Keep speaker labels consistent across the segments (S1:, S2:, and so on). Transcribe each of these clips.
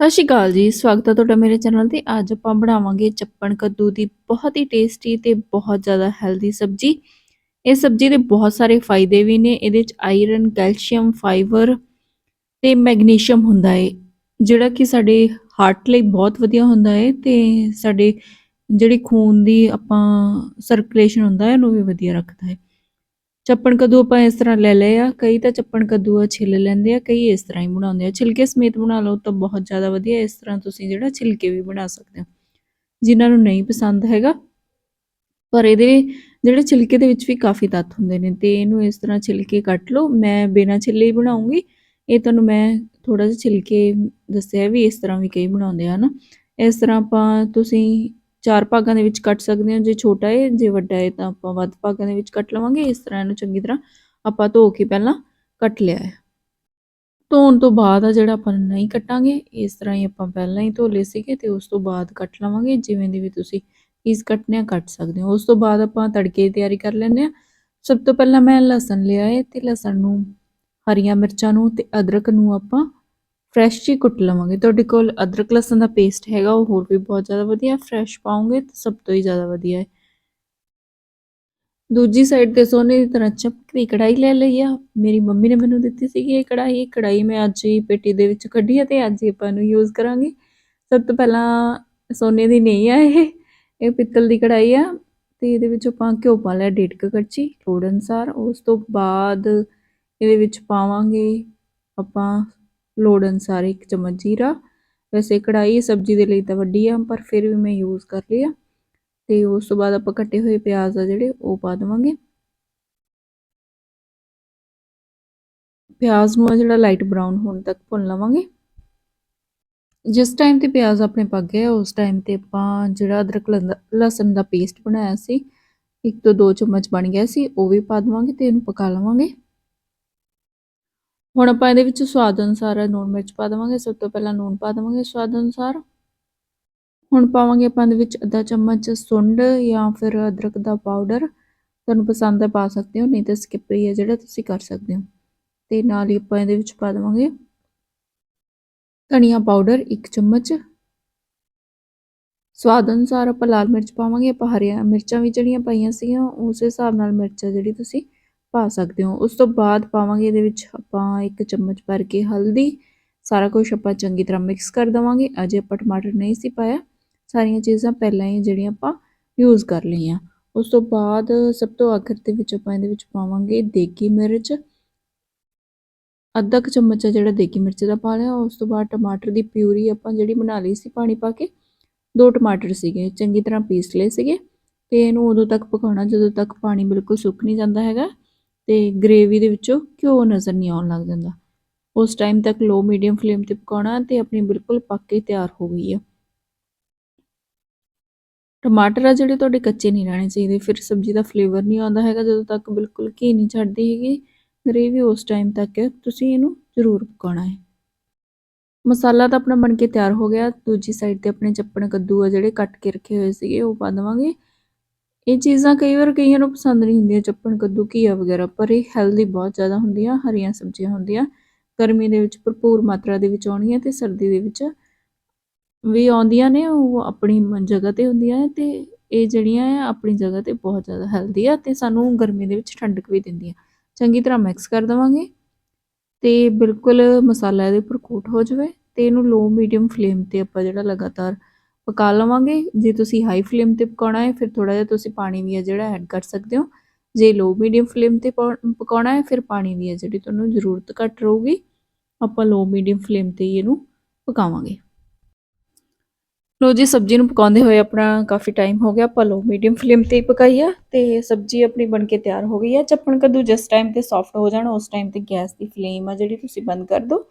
S1: ਸਤਿ ਸ਼੍ਰੀ ਅਕਾਲ ਜੀ, ਸਵਾਗਤ ਹੈ ਤੁਹਾਡਾ ਮੇਰੇ ਚੈਨਲ ਤੇ। ਅੱਜ ਆਪਾਂ ਬਣਾਵਾਂਗੇ ਚੱਪਣ ਕੱਦੂ ਦੀ ਬਹੁਤ ਹੀ ਟੇਸਟੀ ਤੇ ਬਹੁਤ ਜ਼ਿਆਦਾ ਹੈਲਦੀ ਸਬਜੀ। ਇਹ ਸਬਜੀ ਦੇ ਬਹੁਤ ਸਾਰੇ ਫਾਇਦੇ ਵੀ ਨੇ, ਇਹਦੇ ਚ ਆਇਰਨ ਕੈਲਸ਼ੀਅਮ ਫਾਈਬਰ ਤੇ ਮੈਗਨੀਸ਼ੀਅਮ ਹੁੰਦਾ ਹੈ ਜਿਹੜਾ ਕਿ ਸਾਡੇ ਹਾਰਟ ਲਈ ਬਹੁਤ ਵਧੀਆ ਹੁੰਦਾ ਹੈ ਤੇ ਸਾਡੇ ਜਿਹੜੀ ਖੂਨ ਦੀ ਆਪਾਂ ਸਰਕੂਲੇਸ਼ਨ ਹੁੰਦਾ ਹੈ ਉਹਨੂੰ ਵੀ ਵਧੀਆ ਰੱਖਦਾ ਹੈ ਚੱਪਣ ਕੱਦੂ ਆਪਾਂ ਇਸ ਤਰ੍ਹਾਂ ਲੈ ਲਏ ਆ। ਕਈ ਤਾਂ ਚੱਪਣ ਕੱਦੂ ਆ ਛਿੱਲ ਲੈਂਦੇ ਆ, ਕਈ ਇਸ ਤਰ੍ਹਾਂ ਹੀ ਬਣਾਉਂਦੇ ਆ। ਛਿਲਕੇ ਸਮੇਤ ਬਣਾ ਲਓ ਤਾਂ ਬਹੁਤ ਜ਼ਿਆਦਾ ਵਧੀਆ, ਇਸ ਤਰ੍ਹਾਂ ਤੁਸੀਂ ਜਿਹੜਾ ਛਿਲਕੇ ਵੀ ਬਣਾ ਸਕਦੇ ਹੋ। ਜਿਨ੍ਹਾਂ ਨੂੰ ਨਹੀਂ ਪਸੰਦ ਹੈਗਾ। ਪਰ ਇਹਦੇ ਜਿਹੜੇ ਛਿਲਕੇ ਦੇ ਵਿੱਚ ਵੀ ਕਾਫੀ ਤੱਤ ਹੁੰਦੇ ਨੇ ਤੇ ਇਹਨੂੰ ਇਸ ਤਰ੍ਹਾਂ ਛਿਲਕੇ ਕੱਟ ਲਓ। ਮੈਂ ਬਿਨਾਂ ਛਿੱਲੇ ਹੀ ਬਣਾਉਂਗੀ। ਇਹ ਤੁਹਾਨੂੰ ਮੈਂ ਥੋੜਾ ਜਿਹਾ ਛਿਲਕੇ ਦੱਸਿਆ ਵੀ ਇਸ ਤਰ੍ਹਾਂ ਵੀ ਕਈ ਬਣਾਉਂਦੇ ਆ ਨਾ ਇਸ ਤਰ੍ਹਾਂ ਆਪਾਂ ਤੁਸੀਂ ਚਾਰ ਭਾਗਾਂ ਦੇ ਵਿੱਚ ਕੱਟ ਸਕਦੇ ਹਾਂ, ਜੇ ਛੋਟਾ ਹੈ, ਜੇ ਵੱਡਾ ਹੈ ਤਾਂ ਆਪਾਂ ਵੱਧ ਭਾਗਾਂ ਦੇ ਵਿੱਚ ਕੱਟ ਲਵਾਂਗੇ। ਇਸ ਤਰ੍ਹਾਂ ਇਹਨੂੰ ਚੰਗੀ ਤਰ੍ਹਾਂ ਆਪਾਂ ਧੋ ਕੇ ਪਹਿਲਾਂ ਕੱਟ ਲਿਆ ਹੈ। ਧੋਣ ਤੋਂ ਬਾਅਦ ਆ ਜਿਹੜਾ ਆਪਾਂ ਨਹੀਂ ਕੱਟਾਂਗੇ, ਇਸ ਤਰ੍ਹਾਂ ਹੀ ਆਪਾਂ ਪਹਿਲਾਂ ਹੀ ਧੋ ਲਏ ਸੀਗੇ ਤੇ ਉਸ ਤੋਂ ਬਾਅਦ ਕੱਟ ਲਵਾਂਗੇ। ਜਿਵੇਂ ਦੀ ਵੀ ਤੁਸੀਂ ਪੀਸ ਕੱਟਨੇ ਆ, ਕੱਟ ਸਕਦੇ ਹੋ। ਉਸ ਤੋਂ ਬਾਅਦ ਆਪਾਂ ਤੜਕੇ ਦੀ ਤਿਆਰੀ ਕਰ ਲੈਂਦੇ ਆ ਸਭ ਤੋਂ ਪਹਿਲਾਂ ਮੈਂ ਲਸਣ ਲਿਆ ਹੈ ਤੇ ਲਸਣ ਨੂੰ, ਹਰੀਆਂ ਮਿਰਚਾਂ ਨੂੰ ਤੇ ਅਦਰਕ ਨੂੰ ਆਪਾਂ ਫਰੈਸ਼ ਹੀ ਕੁੱਟ ਲਵਾਂਗੇ। ਤੁਹਾਡੇ ਕੋਲ ਅਦਰਕ ਲਸਣ ਦਾ ਪੇਸਟ ਹੈਗਾ, ਉਹ ਹੋਰ ਵੀ ਬਹੁਤ ਜ਼ਿਆਦਾ ਵਧੀਆ ਫਰੈਸ਼ ਪਾਉਂਗੇ ਤਾਂ ਸਭ ਤੋਂ ਹੀ ਜ਼ਿਆਦਾ ਵਧੀਆ ਹੈ। ਦੂਜੀ ਸਾਈਡ ਤੇ ਸੋਨੇ ਦੀ ਤਰ੍ਹਾਂ ਚਮਕਦੀ ਕੜਾਈ ਲੈ ਲਈ ਆ। ਮੇਰੀ ਮੰਮੀ ਨੇ ਮੈਨੂੰ ਦਿੱਤੀ ਸੀਗੀ ਇਹ ਕੜਾਈ ਇਹ ਕੜਾਈ ਮੈਂ ਅੱਜ ਹੀ ਪੇਟੀ ਦੇ ਵਿੱਚ ਕੱਢੀ ਆ ਤੇ ਅੱਜ ਹੀ ਆਪਾਂ ਨੂੰ ਯੂਜ਼ ਕਰਾਂਗੇ। ਸਭ ਤੋਂ ਪਹਿਲਾਂ ਸੋਨੇ ਦੀ ਨਹੀਂ ਆ ਇਹ। ਇਹ ਪਿੱਤਲ ਦੀ ਕੜਾਈ ਆ ਤੇ ਇਹਦੇ ਵਿੱਚ ਆਪਾਂ ਘਿਓ ਪਾ ਲਿਆ ਡੇਢ ਕੁ ਕੜਛੀ ਲੋੜ ਅਨਸਾਰ ਉਸ ਤੋਂ ਬਾਅਦ ਇਹਦੇ ਵਿੱਚ ਪਾਵਾਂਗੇ ਆਪਾਂ ਲੋੜ ਅਨਸਾਰ ਇੱਕ ਚਮਚ ਜੀਰਾ, ਵੈਸੇ ਕੜਾਈ ਸਬਜ਼ੀ ਦੇ ਲਈ ਤਾਂ ਵੱਡੀ ਆ, ਪਰ ਫਿਰ ਵੀ ਮੈਂ ਯੂਜ਼ ਕਰ ਲਿਆ ਆ। ਤੇ ਉਸ ਤੋਂ ਬਾਅਦ ਆਪਾਂ ਕੱਟੇ ਹੋਏ ਪਿਆਜ਼ ਆ ਜਿਹੜੇ, ਉਹ ਪਾ ਦੇਵਾਂਗੇ। ਪਿਆਜ਼ ਨੂੰ ਜਿਹੜਾ ਲਾਈਟ ਬਰਾਊਨ ਹੋਣ ਤੱਕ ਭੁੰਨ ਲਵਾਂਗੇ। ਜਿਸ ਟਾਈਮ ਤੇ ਪਿਆਜ਼ ਆਪਣੇ ਪੱਕ ਗਿਆ ਉਸ ਟਾਈਮ ਤੇ ਆਪਾਂ ਜਿਹੜਾ ਅਦਰਕ ਲਸਣ ਦਾ ਪੇਸਟ ਬਣਾਇਆ ਸੀ, ਇੱਕ ਤੋਂ ਦੋ ਚਮਚ ਬਣ ਗਿਆ ਸੀ, ਉਹ ਵੀ ਪਾ ਦਵਾਂਗੇ ਤੇ ਇਹਨੂੰ ਪਕਾ ਲਵਾਂਗੇ। ਹੁਣ ਆਪਾਂ ਇਹਦੇ ਵਿੱਚ ਸਵਾਦ ਅਨੁਸਾਰ ਲੂਣ ਮਿਰਚ ਪਾ ਦੇਵਾਂਗੇ, ਸਭ ਤੋਂ ਪਹਿਲਾਂ ਲੂਣ ਪਾ ਦੇਵਾਂਗੇ ਸਵਾਦ ਅਨੁਸਾਰ। ਹੁਣ ਪਾਵਾਂਗੇ ਆਪਾਂ ਇਹਦੇ ਵਿੱਚ ਅੱਧਾ ਚਮਚ ਸੁੰਡ ਜਾਂ ਫਿਰ ਅਦਰਕ ਦਾ ਪਾਊਡਰ ਤੁਹਾਨੂੰ ਪਸੰਦ ਹੈ ਪਾ ਸਕਦੇ ਹੋ, ਨਹੀਂ ਤਾਂ ਸਕਿਪ ਹੀ ਹੈ ਜਿਹੜਾ ਤੁਸੀਂ ਕਰ ਸਕਦੇ ਹੋ। ਤੇ ਨਾਲ ਹੀ ਆਪਾਂ ਇਹਦੇ ਵਿੱਚ ਪਾ ਦੇਵਾਂਗੇ ਧਨੀਆ ਪਾਊਡਰ 1 ਚਮਚ। ਸਵਾਦ ਅਨੁਸਾਰ ਆਪਾਂ ਲਾਲ ਮਿਰਚ ਪਾਵਾਂਗੇ, ਆਪਾਂ ਹਰੀਆਂ ਮਿਰਚਾਂ ਵੀ ਜਿਹੜੀਆਂ ਪਾਈਆਂ ਸੀਗੀਆਂ, ਉਸ ਹਿਸਾਬ ਨਾਲ ਮਿਰਚ ਜਿਹੜੀ ਤੁਸੀਂ ਪਾ ਸਕਦੇ ਹੋ। ਉਸ ਤੋਂ ਬਾਅਦ ਪਾਵਾਂਗੇ ਇਹਦੇ ਵਿੱਚ ਆਪਾਂ ਇੱਕ ਚਮਚ ਭਰ ਕੇ ਹਲਦੀ। ਸਾਰਾ ਕੁਝ ਆਪਾਂ ਚੰਗੀ ਤਰ੍ਹਾਂ ਮਿਕਸ ਕਰ ਦਵਾਂਗੇ। ਅਜੇ ਆਪਾਂ ਟਮਾਟਰ ਨਹੀਂ ਸੀ ਪਾਇਆ। ਸਾਰੀਆਂ ਚੀਜ਼ਾਂ ਪਹਿਲਾਂ ਹੀ ਜਿਹੜੀਆਂ ਆਪਾਂ ਯੂਜ਼ ਕਰ ਲਈਆਂ। ਉਸ ਤੋਂ ਬਾਅਦ ਸਭ ਤੋਂ ਆਖਰ ਦੇ ਵਿੱਚ ਆਪਾਂ ਇਹਦੇ ਵਿੱਚ ਪਾਵਾਂਗੇ ਦੇਗੀ ਮਿਰਚ। ਅੱਧਾ ਕੁ ਚਮਚ ਜਿਹੜਾ ਦੇਗੀ ਮਿਰਚ ਦਾ ਪਾ ਲਿਆ। ਉਸ ਤੋਂ ਬਾਅਦ ਟਮਾਟਰ ਦੀ ਪਿਊਰੀ ਆਪਾਂ ਜਿਹੜੀ ਬਣਾ ਲਈ ਸੀ ਪਾਣੀ ਪਾ ਕੇ, ਦੋ ਟਮਾਟਰ ਸੀਗੇ। ਚੰਗੀ ਤਰ੍ਹਾਂ ਪੀਸ ਲਏ ਸੀਗੇ। ਤੇ ਇਹਨੂੰ ਉਦੋਂ ਤੱਕ ਪਕਾਉਣਾ ਜਦੋਂ ਤੱਕ ਪਾਣੀ ਬਿਲਕੁਲ ਸੁੱਕ ਨਹੀਂ ਜਾਂਦਾ ਹੈਗਾ। ਤੇ ਗ੍ਰੇਵੀ ਦੇ ਵਿੱਚੋਂ ਘਿਓ ਨਜ਼ਰ ਨਹੀਂ ਆਉਣ ਲੱਗ ਜਾਂਦਾ। ਉਸ ਟਾਈਮ ਤੱਕ ਲੋ ਮੀਡੀਅਮ ਫਲੇਮ ਤੇ ਪਕਾਉਣਾ ਤੇ ਆਪਣੀ ਬਿਲਕੁਲ ਪੱਕ ਕੇ ਤਿਆਰ ਹੋ ਗਈ ਹੈ ਟਮਾਟਰ ਆ ਜਿਹੜੇ ਤੁਹਾਡੇ ਕੱਚੇ ਨਹੀਂ ਰਹਿਣੇ ਚਾਹੀਦੇ, ਫਿਰ ਸਬਜ਼ੀ ਦਾ ਫਲੇਵਰ ਨਹੀਂ ਆਉਂਦਾ ਹੈਗਾ, ਜਦੋਂ ਤੱਕ ਬਿਲਕੁਲ ਘੀ ਨਹੀਂ ਛੱਡਦੀ ਹੈਗੀ। ਗ੍ਰੇਵੀ ਉਸ ਟਾਈਮ ਤੱਕ ਤੁਸੀਂ ਇਹਨੂੰ ਜ਼ਰੂਰ ਪਕਾਉਣਾ ਹੈ। ਮਸਾਲਾ ਤਾਂ ਆਪਣਾ ਬਣ ਕੇ ਤਿਆਰ ਹੋ ਗਿਆ, ਦੂਜੀ ਸਾਈਡ ਤੇ ਆਪਣੇ ਚੱਪਣ ਕੱਦੂ ਆ ਜਿਹੜੇ ਕੱਟ ਕੇ ਰੱਖੇ ਹੋਏ ਸੀਗੇ, ਉਹ ਪਾ ਦਵਾਂਗੇ। ਇਹ ਚੀਜ਼ਾਂ ਕਈ ਵਾਰ ਕਈਆਂ ਨੂੰ ਪਸੰਦ ਨਹੀਂ ਹੁੰਦੀਆਂ, ਚੱਪਣ ਕੱਦੂ ਘੀਆ ਵਗੈਰਾ, ਪਰ ਇਹ ਹੈਲਦੀ ਬਹੁਤ ਜ਼ਿਆਦਾ ਹੁੰਦੀਆਂ, ਹਰੀਆਂ ਸਬਜ਼ੀਆਂ ਹੁੰਦੀਆਂ। ਗਰਮੀ ਦੇ ਵਿੱਚ ਭਰਪੂਰ ਮਾਤਰਾ ਦੇ ਵਿੱਚ ਆਉਣੀਆਂ ਤੇ ਸਰਦੀ ਦੇ ਵਿੱਚ ਵੀ ਆਉਂਦੀਆਂ ਨੇ, ਉਹ ਆਪਣੀ ਜਗ੍ਹਾ ਤੇ ਹੁੰਦੀਆਂ ਤੇ ਇਹ ਜਿਹੜੀਆਂ ਆ, ਆਪਣੀ ਜਗ੍ਹਾ ਤੇ ਬਹੁਤ ਜ਼ਿਆਦਾ ਹੈਲਦੀ ਆ ਤੇ ਸਾਨੂੰ ਗਰਮੀ ਦੇ ਵਿੱਚ ਠੰਡਕ ਵੀ ਦਿੰਦੀਆਂ। ਚੰਗੀ ਤਰ੍ਹਾਂ ਮਿਕਸ ਕਰ ਦਵਾਂਗੇ ਤੇ ਬਿਲਕੁਲ ਮਸਾਲਾ ਇਹਦੇ ਉੱਪਰ ਕੋਟ ਹੋ ਜਾਵੇ ਤੇ ਇਹਨੂੰ ਲੋ ਮੀਡੀਅਮ ਫਲੇਮ ਤੇ ਆਪਾਂ ਜਿਹੜਾ ਲਗਾਤਾਰ ਪਕਾ ਲਵਾਂਗੇ। ਜੇ ਤੁਸੀਂ ਹਾਈ ਫਲੇਮ ਤੇ ਪਕਾਉਣਾ ਹੈ, ਫਿਰ ਥੋੜਾ ਜਿਹਾ ਤੁਸੀਂ ਪਾਣੀ ਵੀ ਹੈ ਜਿਹੜਾ ਐਡ ਕਰ ਸਕਦੇ ਹੋ। ਜੇ ਲੋ ਮੀਡੀਅਮ ਫਲੇਮ ਤੇ ਪਕਾਉਣਾ ਹੈ, ਫਿਰ ਪਾਣੀ ਦੀ ਹੈ ਜਿਹੜੀ ਤੁਹਾਨੂੰ ਜ਼ਰੂਰਤ ਘੱਟ ਰਹੂਗੀ। ਆਪਾਂ ਲੋ ਮੀਡੀਅਮ ਫਲੇਮ ਤੇ ਇਹਨੂੰ ਪਕਾਵਾਂਗੇ। ਲੋ ਜੀ, ਸਬਜ਼ੀ ਨੂੰ ਪਕਾਉਂਦੇ ਹੋਏ ਆਪਣਾ ਕਾਫੀ ਟਾਈਮ ਹੋ ਗਿਆ। ਆਪਾਂ ਲੋ ਮੀਡੀਅਮ ਫਲੇਮ ਤੇ ਹੀ ਪਕਾਈ ਆ ਤੇ ਸਬਜ਼ੀ ਆਪਣੀ ਬਣ ਕੇ ਤਿਆਰ ਹੋ ਗਈ ਆ। ਚੱਪਣ ਕੱਦੂ ਜਿਸ ਟਾਈਮ ਤੇ ਸੌਫਟ ਹੋ ਜਾਣ, ਉਸ ਟਾਈਮ ਤੇ ਗੈਸ ਦੀ ਫਲੇਮ ਆ ਜਿਹੜੀ ਤੁਸੀਂ ਬੰਦ ਕਰ ਦਿਓ।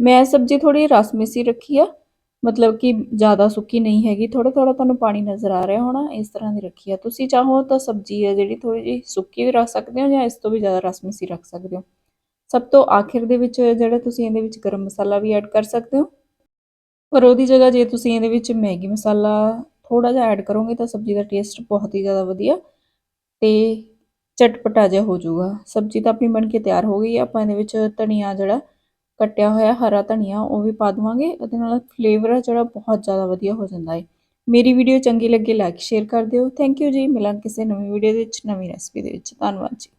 S1: ਮੈਂ ਸਬਜ਼ੀ ਥੋੜੀ ਰਸਮੇਸੀ ਰੱਖੀ ਆ। ਮਤਲਬ ਕਿ ਜ਼ਿਆਦਾ ਸੁੱਕੀ ਨਹੀਂ ਹੈਗੀ, ਥੋੜ੍ਹਾ ਥੋੜ੍ਹਾ ਤੁਹਾਨੂੰ ਪਾਣੀ ਨਜ਼ਰ ਆ ਰਿਹਾ ਹੋਣਾ, ਇਸ ਤਰ੍ਹਾਂ ਦੀ ਰੱਖੀ ਆ। ਤੁਸੀਂ ਚਾਹੋ ਤਾਂ ਸਬਜ਼ੀ ਹੈ ਜਿਹੜੀ ਥੋੜ੍ਹੀ ਜਿਹੀ ਸੁੱਕੀ ਵੀ ਰੱਖ ਸਕਦੇ ਹੋ ਜਾਂ ਇਸ ਤੋਂ ਵੀ ਜ਼ਿਆਦਾ ਰਸ ਮਿਸੀ ਰੱਖ ਸਕਦੇ ਹੋ। ਸਭ ਤੋਂ ਆਖਿਰ ਦੇ ਵਿੱਚ ਜਿਹੜਾ ਤੁਸੀਂ ਇਹਦੇ ਵਿੱਚ ਗਰਮ ਮਸਾਲਾ ਵੀ ਐਡ ਕਰ ਸਕਦੇ ਹੋ। ਪਰ ਉਹਦੀ ਜਗ੍ਹਾ ਜੇ ਤੁਸੀਂ ਇਹਦੇ ਵਿੱਚ ਮੈਗੀ ਮਸਾਲਾ ਥੋੜਾ ਜਿਹਾ ਐਡ ਕਰੋਗੇ ਤਾਂ ਸਬਜ਼ੀ ਦਾ ਟੇਸਟ ਬਹੁਤ ਹੀ ਜ਼ਿਆਦਾ ਵਧੀਆ ਤੇ ਚਟਪਟਾ ਜਿਹਾ ਹੋ ਜਾਊਗਾ। ਸਬਜ਼ੀ ਤਾਂ ਆਪਣੀ ਬਣ ਕੇ ਤਿਆਰ ਹੋ ਗਈ ਆਪਾਂ ਇਹਦੇ ਵਿੱਚ ਧਨੀਆ ਜਿਹੜਾ ਕੱਟਿਆ ਹੋਇਆ ਹਰਾ ਧਨੀਆ ਉਹ ਵੀ ਪਾ ਦਵਾਂਗੇ ਉਹਦੇ ਨਾਲ ਫਲੇਵਰ ਆ ਜਿਹੜਾ ਬਹੁਤ ਜ਼ਿਆਦਾ ਵਧੀਆ ਹੋ ਜਾਂਦਾ ਹੈ। ਮੇਰੀ ਵੀਡੀਓ ਚੰਗੀ ਲੱਗੇ ਲਾਈਕ ਸ਼ੇਅਰ ਕਰ ਦਿਓ। ਥੈਂਕ ਯੂ ਜੀ। ਮਿਲਾਂਗੇ ਕਿਸੇ ਨਵੀਂ ਵੀਡੀਓ ਦੇ ਵਿੱਚ, ਨਵੀਂ ਰੈਸਪੀ ਦੇ ਵਿੱਚ। ਧੰਨਵਾਦ ਜੀ।